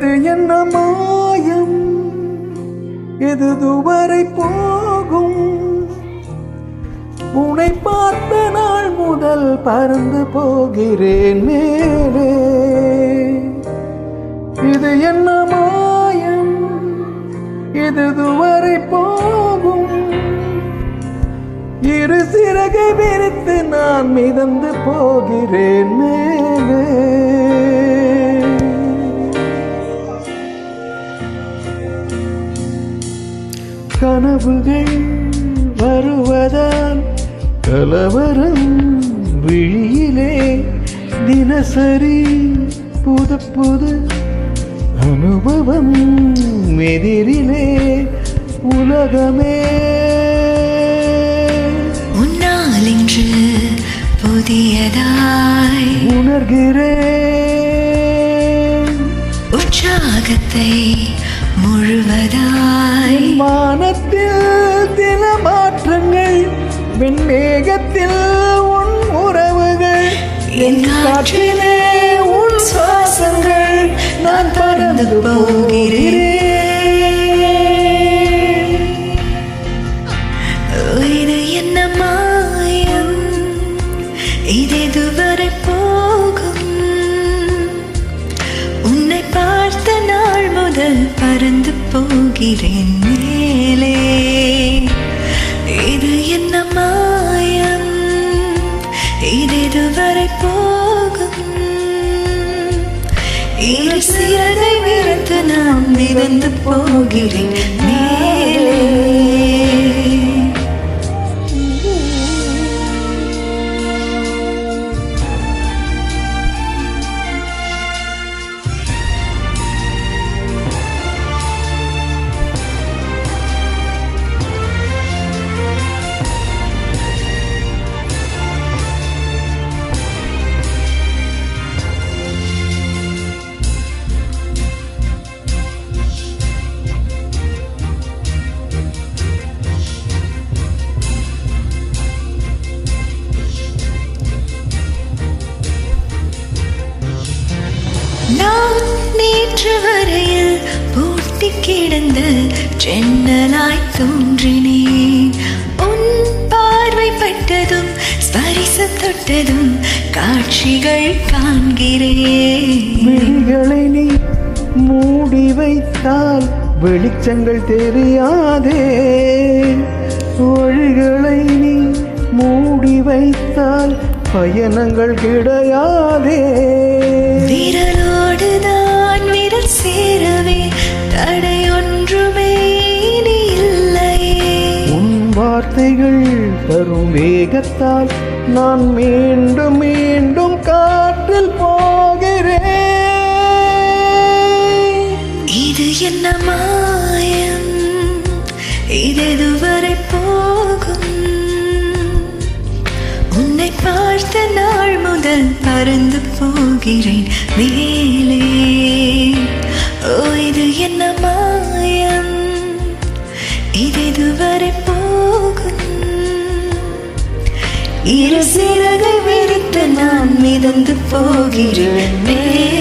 இது என்ன மாயம்? எது துவரை போகும்? உனை பார்த்த நாள் முதல் பறந்து போகிறேன் மேலே. இது என்ன மாயம்? இது துவரை போகும்? இரு சிறகை விரித்து நான் மிதந்து போகிறேன் மேலே. கனவுகள் வருவதால் கலவரம் விழியிலே தினசரி புது புது அனுபவம் எதிரிலே உலகமே. உன்னால் இன்று புதியதாய் உணர்கிறேன். உற்சாகத்தை முழுவதாய் வானத்தில் தின மாற்றங்கள் வெண்மேகத்தில் உன் உறவுகள். என் காற்றிலே உன் சுவாசங்கள் நான் பறந்து போகிறேன். இது என்ன மாயம் இது இதுவரை போகும். உன்னை பார்த்த நாள் முதல் பறந்து போகிறேன். மேலே. இது என்ன மாயம்? இது இதுவரை போகும். இரு சிறகை நாம் மிதந்து போகிறேன். கிடந்து சென்னலாய் தோன்றினேன். உன் பார்வை பட்டதும் ஸ்பரிசம் தொட்டதும் காட்சிகள் காண்கிறேன். நீ மூடி வைத்தால் வெளிச்சங்கள் தெரியாதே. ஒழிகளை நீ மூடி வைத்தால் பயணங்கள் கிடையாதே. வார்த்தைகள் தரும் வேகத்தால் நான் மீண்டும் மீண்டும் காற்றில் போகிறேன். இது என்ன மாயம்? இதுவரை போகும்? உன்னை பார்த்த நாள் முதல் பறந்து போகிறேன் மேலே. ஓ இது என்ன மாயம்? இதுவரை இரு சிறகை விரித்து நான் மிதந்து போகிறேன். மேலே